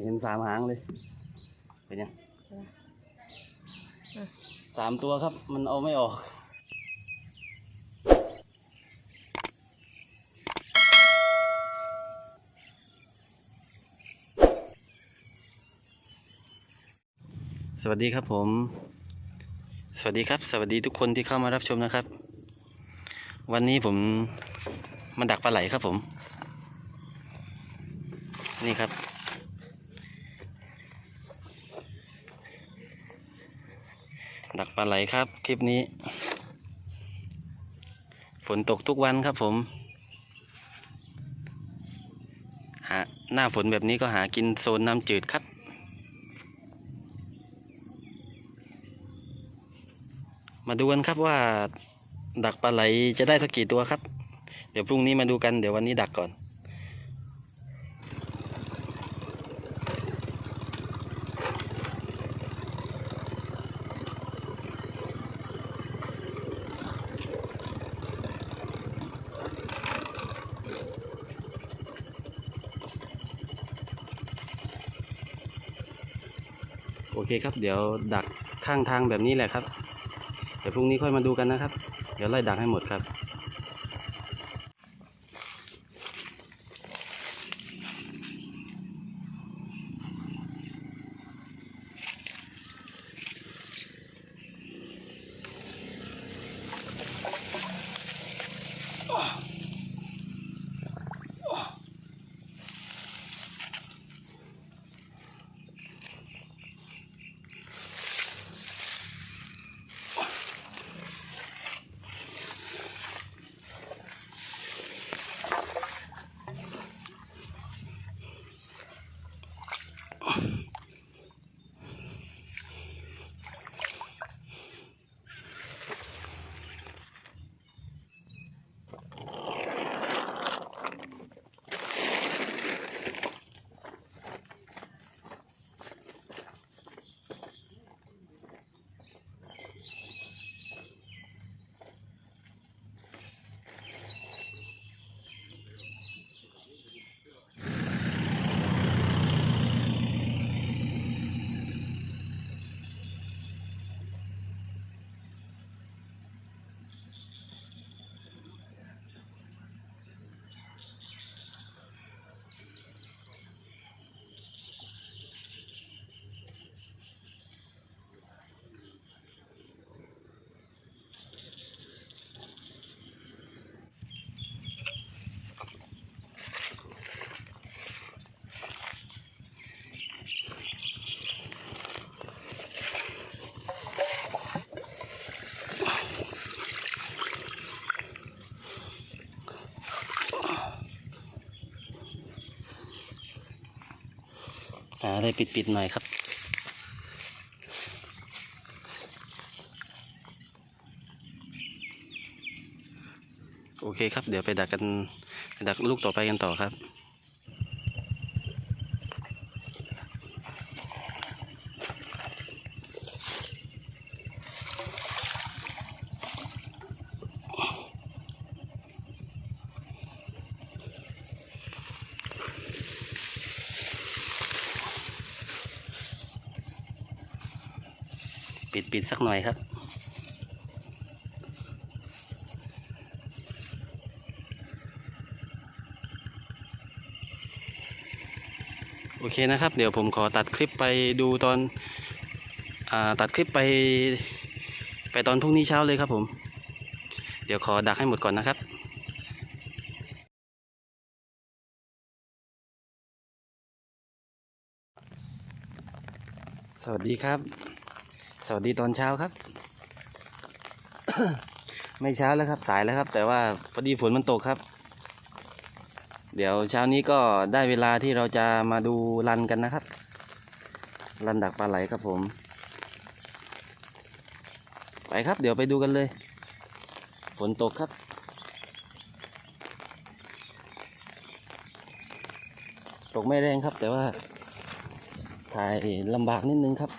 เห็นสามหางเลย เป็นยังสามตัวครับ มันเอาไม่ออกสวัสดีครับผม สวัสดีครับ สวัสดีทุกคนที่เข้ามารับชมนะครับ วันนี้ผมมาดักปลาไหลครับผม นี่ครับ ดักปลาไหลครับ คลิปนี้ ฝนตกทุกวันครับผมหาหน้าฝนแบบนี้ก็หากินโซนน้ำจืดครับมาดูกันครับว่าดักปลาไหลจะได้สักกี่ตัวครับ เดี๋ยวพรุ่งนี้มาดูกันเดี๋ยววันนี้ดักก่อน คครับ เดี๋ยวดักข้างทางแบบนี้แหละครับ เดี๋ยวพรุ่งนี้ค่อยมาดูกันนะครับ เดี๋ยวไล่ดักให้หมดครับ อะไรปิดๆหน่อยครับ โอเคครับ เดี๋ยวไปดักกัน ดักลูกต่อไปกันต่อครับ ปิดปิดสักหน่อยครับ โอเคนะครับ เดี๋ยวผมขอตัดคลิปไปดูตอนอตัดคลิปไปไปตอนพรุ่งนี้เช้าเลยครับผม เดี๋ยวขอดักให้หมดก่อนนะครับสวัสดีครับ วัสดีตอนเช้าครับ ไม่เช้าแล้วครับสายแล้วครับ แต่ว่าพอดีฝนมันตกครับ เดี๋ยวเช้านี้ก็ได้เวลาที่เราจะมาดูรันกันนะครับ รันดักปลาไหลครับผม ไปครับ เดี๋ยวไปดูกันเลย ฝนตกครับตกไม่แรงครับ แต่ว่าถ่ายลำบากนิดนึงครับ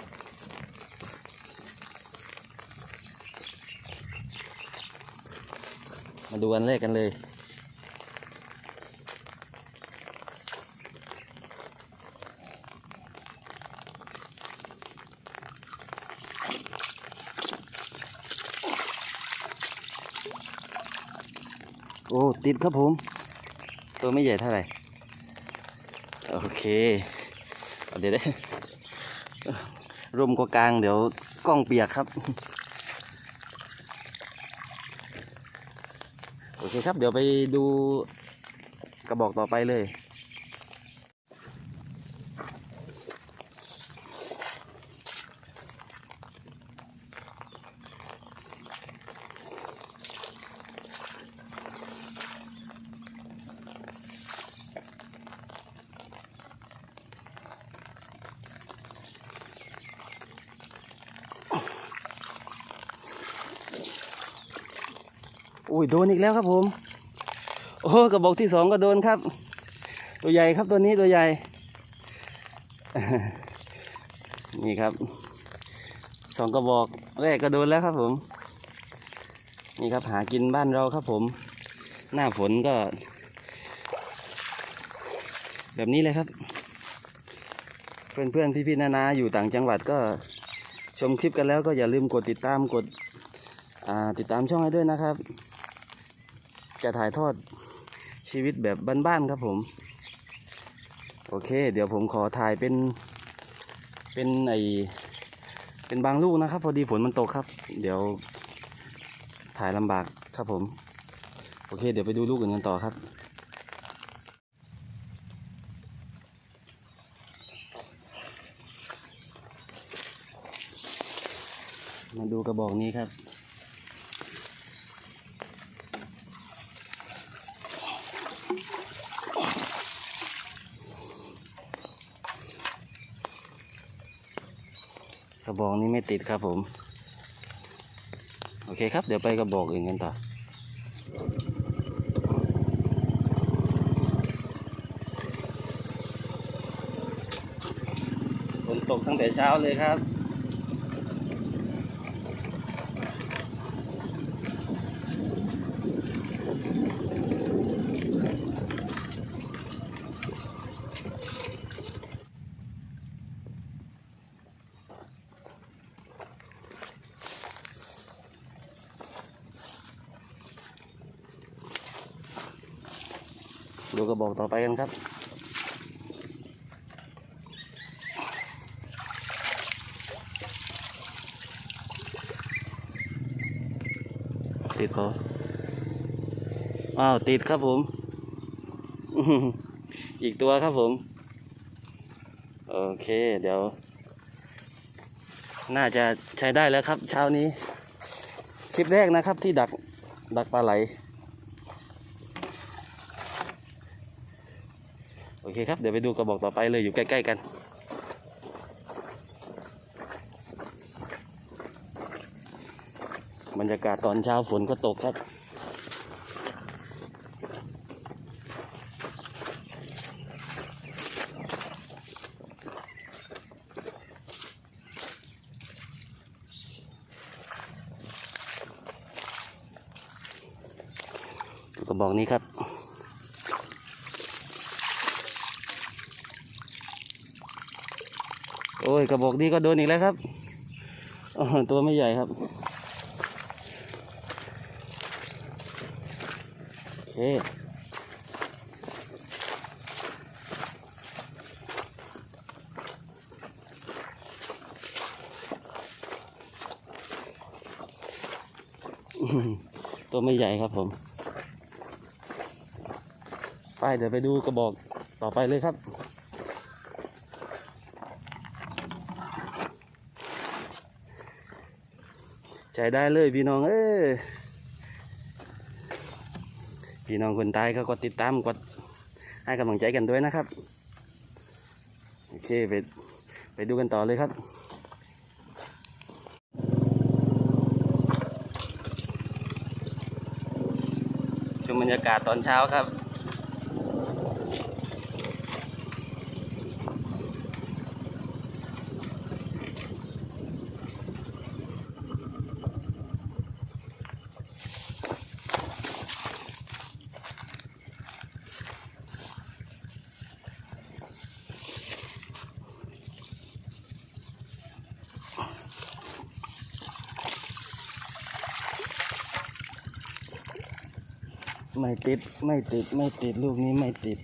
ดูอันแรกกันเลย โอ้ ติดครับผม ตัวไม่ใหญ่เท่าไหร่ โอเคเดี๋ยวได้ร่มกว่ากลางเดี๋ยวกล้องเปียกครับ เคครับ เดี๋ยวไปดูกระบอกต่อไปเลย อุ้ยโดนอีกแล้วครับผม โอ้กระบอกที่สองก็โดนครับ ตัวใหญ่ครับตัวนี้ตัวใหญ่ นี่ครับสองกระบอกแรกก็โดนแล้วครับผม นี่ครับหากินบ้านเราครับผม หน้าฝนก็ แบบนี้เลยครับ เพื่อนๆพี่ๆนานาอยู่ต่างจังหวัดก็ชมคลิปกันแล้วก็อย่าลืมกดติดตามกดติดตามช่องให้ด้วยนะครับ จะถ่ายทอดชีวิตแบบบ้านๆครับผม โอเค เดี๋ยวผมขอถ่ายเป็น เป็นไอเป็นบางลูกนะครับ พอดีฝนมันตกครับ เดี๋ยวถ่ายลำบากครับผม โอเค เดี๋ยวไปดูลูกอื่นกันต่อครับมาดูกระบอกนี้ครับ กระบอกนี้ไม่ ติดครับผม โอเคครับ เดี๋ยวไปกระบอกอื่นกันต่อฝนตกตั้งแต่เช้าเลยครับ ต่อไปกันครับติดคออ้าวติดครับผมอืออืออีกตัวครับผม โอเค เดี๋ยว น่าจะใช้ได้แล้วครับ เช้านี้ คลิปแรกนะครับที่ดักดักปลาไหล โอ เคครับ เดี๋ยวไปดูกระบอกต่อไปเลยอยู่ใกล้ ๆ กัน บรรยากาศตอนเช้าฝนก็ตกครับกระบอกนี้ครับ อ้ยกระบอกนี้ก็โดนอีกแล้วครับตัวไม่ใหญ่ครับโอเคอื้อหือตัวไม่ใหญ่ครับผมไปเดี๋ยวไปดูกระบอกต่อไปเลยครับ ใจได้เลยพี่น้องเอ้พี่น้องคนใต้ก็กดติดตามกดให้กำลังใจกันด้วยนะครับโอเคไปไปดูกันต่อเลยครับชมบรรยากาศตอนเช้าครับ ไม่ติดไม่ติดไม่ติดลูกนี้ไม่ติด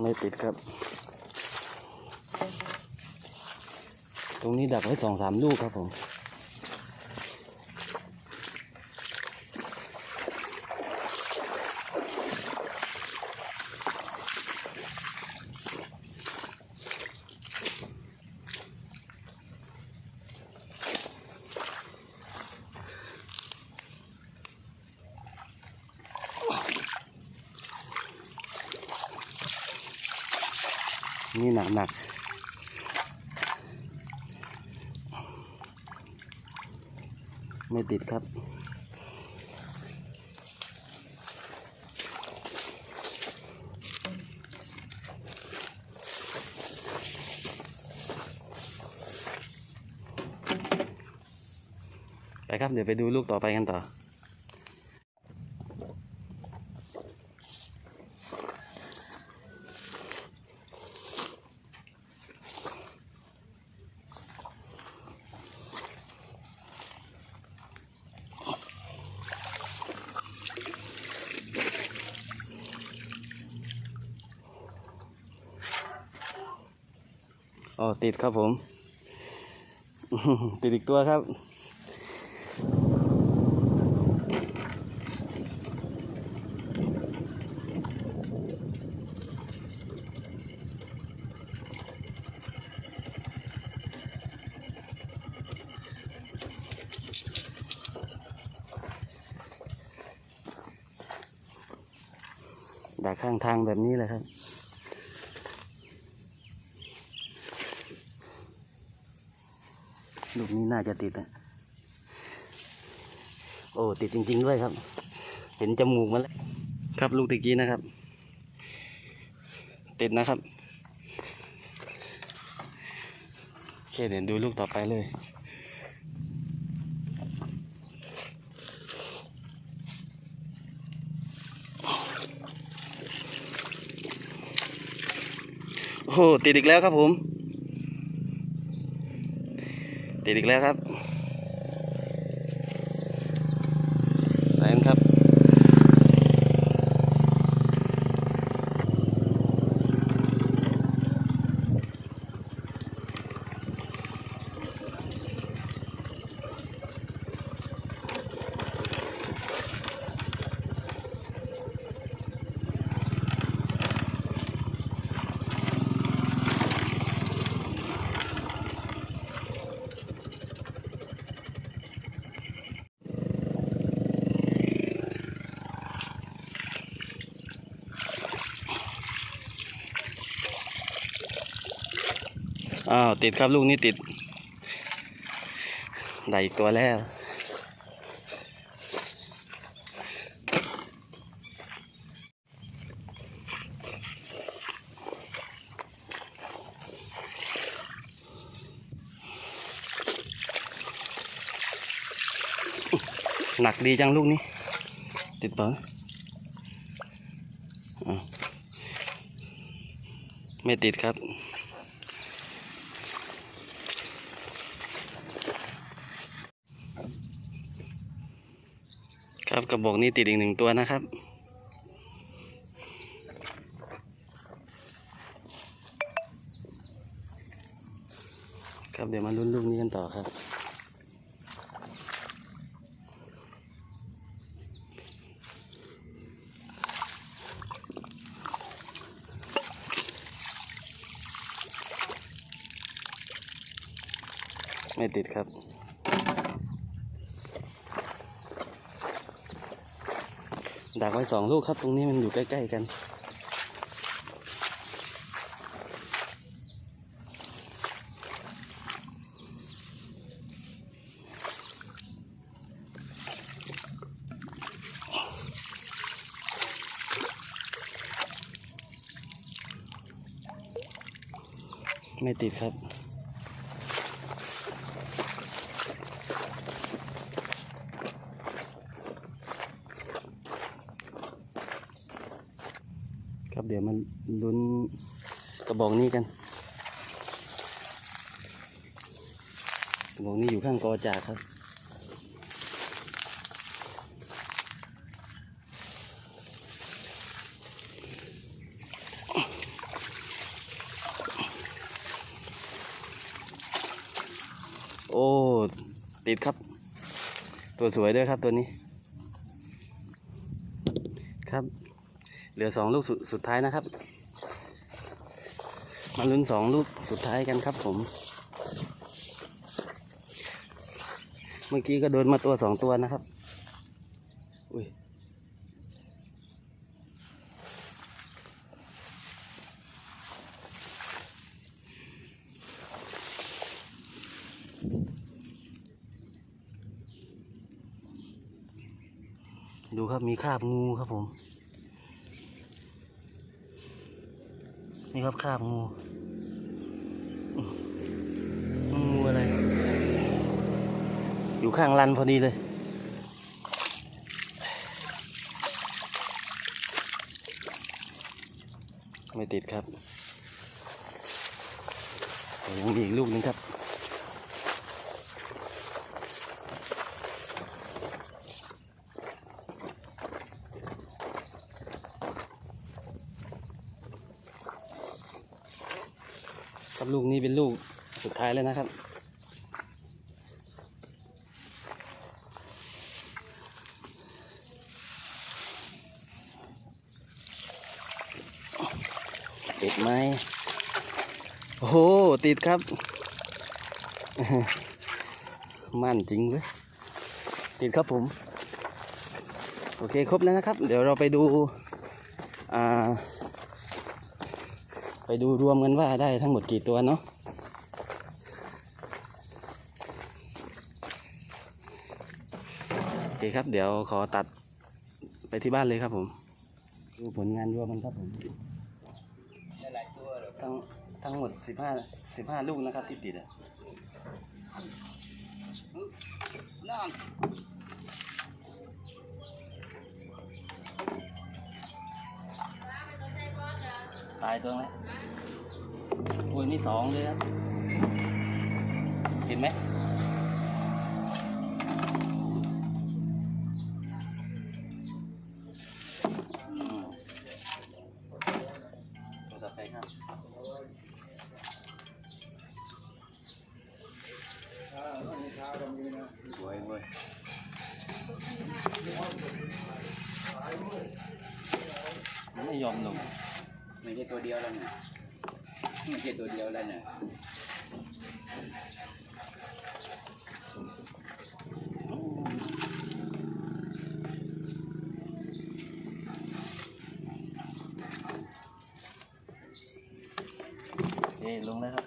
ไม่ติดครับ ตรงนี้ดักไว้สองสามลูกครับผม นี่หนักหนักไม่ติดครับไปครับ เดี๋ยวไปดูลูกต่อไปกันต่อ ติดครับผม ติดอีกตัวครับ ดักข้างทางแบบนี้เลยครับ ลูกนี้น่าจะติดนะโอ้ติดจริง ๆ ด้วยครับ เห็นจมูกมันแล้วครับลูกตะกี้นะครับ ติดนะครับโอเคเดี๋ยวดูลูกต่อไปเลยโอ้ติดอีกแล้วครับผม ติดอีกแล้วครับไปกันครับ อ้าวติดครับลูกนี้ติด ได้อีกตัวแล้ว หนักดีจังลูกนี้ ติดต่ออะไม่ติดครับ กระบอกนี้ติดอีกหนึ่งตัวนะครับ ครับเดี๋ยวมาลุ้นลูกนี้กันต่อครับ ไม่ติดครับ ดักไว้สองลูกครับ ตรงนี้มันอยู่ใกล้ ๆ กัน ไม่ติดครับ ครับเดี๋ยวมันลุ้นกระ บอกนี้กันกระบอกนี้อยู่ข้างกอจากครับโอ้ติดครับ ตัวสวยด้วยครับตัวนี้ ครับ เหลือสองลูกสุดสุดท้ายนะครับ มาลุ้นสองลูกสุดท้ายกันครับผม เมื่อกี้ก็โดนมาตัวสองตัวนะครับ อุ้ยดูครับมีคราบงูครับผม นี่ครับคราบงูอื้องูอะไร อยู่ข้างรันพอดีเลยไม่ติดครับโอ้ยังมีอีกลูกนึงครับครับลูกนี้เป็นลูก สุดท้ายนะครับ ติดไหมโอ้โห ติดครับ มั่นจริงเว้ยติดครับผม โอเคครบแล้วนะครับ เดี๋ยวเราไปดู อ่า ไปดูรวมกันว่าได้ทั้งหมดกี่ตัวเนาะ โอ เคครับ เดี๋ยวขอตัดไปที่บ้านเลยครับผม ดูผลงานรวมมันครับผมหลายตัวเหรอทั้งทั้งหมดสิบห้าสิบห้าลูกนะครับที่ติดอะน้องตายตัวไหมอุ้ยนี่สองเลยครับ เห็นไหม เดียวแล้วเนี่ยโอเคลงแล้วครับ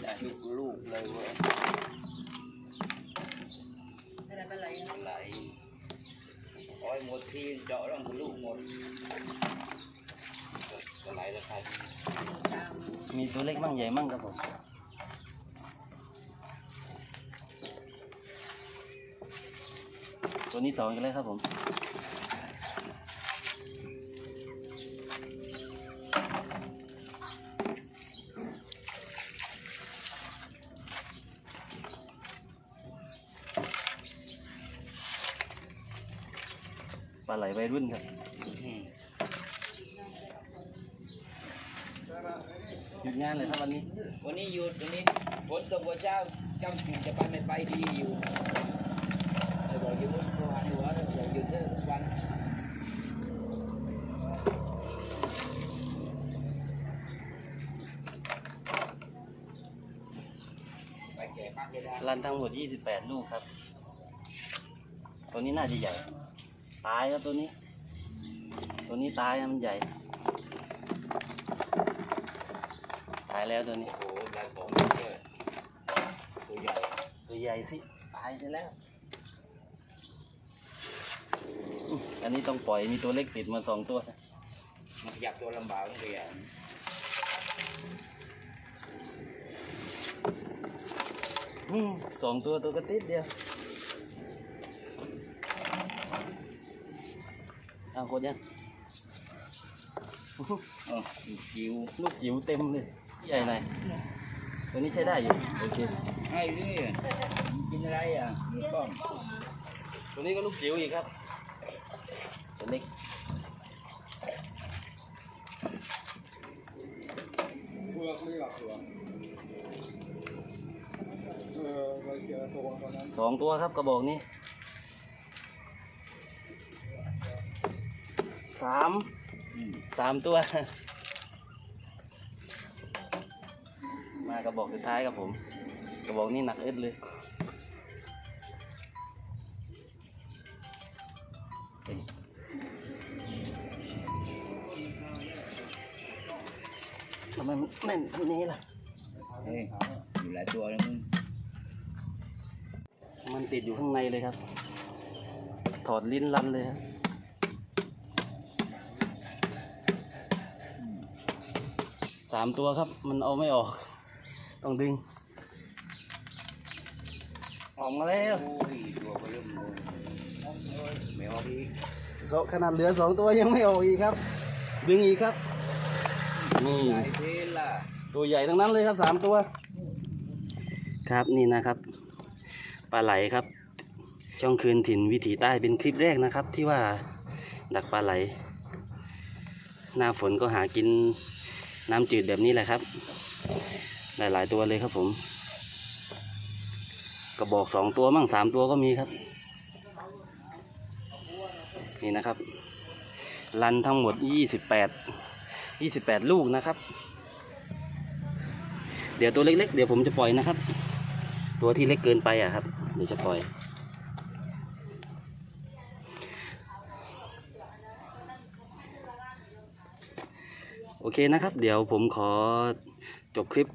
ได้ทุกลูกเลยเว้ย มดทีเจาะร่องทะลุหมดจะไหลแล้วใครมีตัวเล็กมั่งใหญ่มั่งครับผมตัวนี้สองอีกแล้วครับผม ปลาไหลวัยรุ่นครับอืมหยุดงานเลยครับวันนี้ วันนี้หยุดวันนี้ฝนตกวันเช้าจำจุดจะไปไม่ไปดีอยู่เลยบอกอยู่ว่าตัวหันหัวเลยบอกหยุดเถอะทุกวันไปแก่มากเลยนะรันทั้งหมด 28 ลูกครับ ตัวนี้น่าจะใหญ่ ตายครับตัวนี้ ตัวนี้ตายอะมันใหญ่ ตายแล้วตัวนี้โอ้โหได้ของเยอะตัวใหญ่ ตัวใหญ่สิ ตายไปแล้วอุ๊ยอันนี้ต้องปล่อย มีตัวเล็กติดมาสองตัว มันขยับตัวลำบากตั้งแต่อย่างอืมสองตัวตัวกระติดเดียว กดยังอ๋อลูกจิ๋วลูกจิ๋วเต็มเลยใหญ่หน่อยตัวนี้ใช้ได้อยู่โอเคให้เรื่อยกินอะไรอะมีกล้องตัวนี้ก็ลูกจิ๋วอีกครับตัวเล็กเผือกไม่หลับเผือกเออไปเจอตัวตอนนั้นสองตัวครับกระบอกนี้ สามอืมสามตัว มากระบอกสุดท้ายครับผม กระบอกนี้หนักอึดเลยเฮ้ยทำไมมันแน่นทันนี้ล่ะเฮ้ยอยู่หลายตัวแล้วมึงมันติดอยู่ข้างในเลยครับ ถอดลิ้นลันเลยครับ สามตัวครับ มันเอาไม่ออก ต้องดึง ออกมาแล้วโอ้ยตัวก็เริ่มเลยไม่ออกอีกขนาดเหลือสองตัวยังไม่ออกอีกครับ ดึงอีกครับ นี่หลายเพลล่ะตัวใหญ่ทั้งนั้นเลยครับสามตัว ครับนี่นะครับปลาไหลครับ ช่องคืนถิ่นวิถีใต้เป็นคลิปแรกนะครับ ที่ว่าดักปลาไหล หน้าฝนก็หากิน น้ำจืดแบบนี้แหละครับ หลายๆตัวเลยครับผม กระบอกสองตัวมั่งสามตัวก็มีครับ นี่นะครับ รันทั้งหมดยี่สิบแปดยี่สิบแปดลูกนะครับ เดี๋ยวตัวเล็กๆ เดี๋ยวผมจะปล่อยนะครับ ตัวที่เล็กเกินไปอะครับ เดี๋ยวจะปล่อย โอเคนะครับ เดี๋ยวผมขอจบคลิป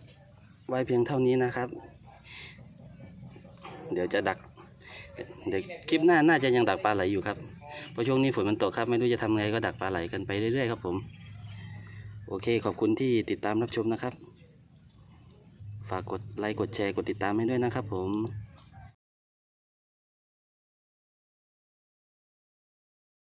ไว้เพียงเท่านี้นะครับ เดี๋ยวจะดักเดี๋ยวคลิปหน้าน่าจะยังดักปลาไหลอยู่ครับเพราะช่วงนี้ฝนมันตกครับ ไม่รู้จะทำไงก็ดักปลาไหลกันไปเรื่อยๆครับผม โอเคขอบคุณที่ติดตามรับชมนะครับ ฝากกดไลค์กดแชร์กดติดตามให้ด้วยนะครับผม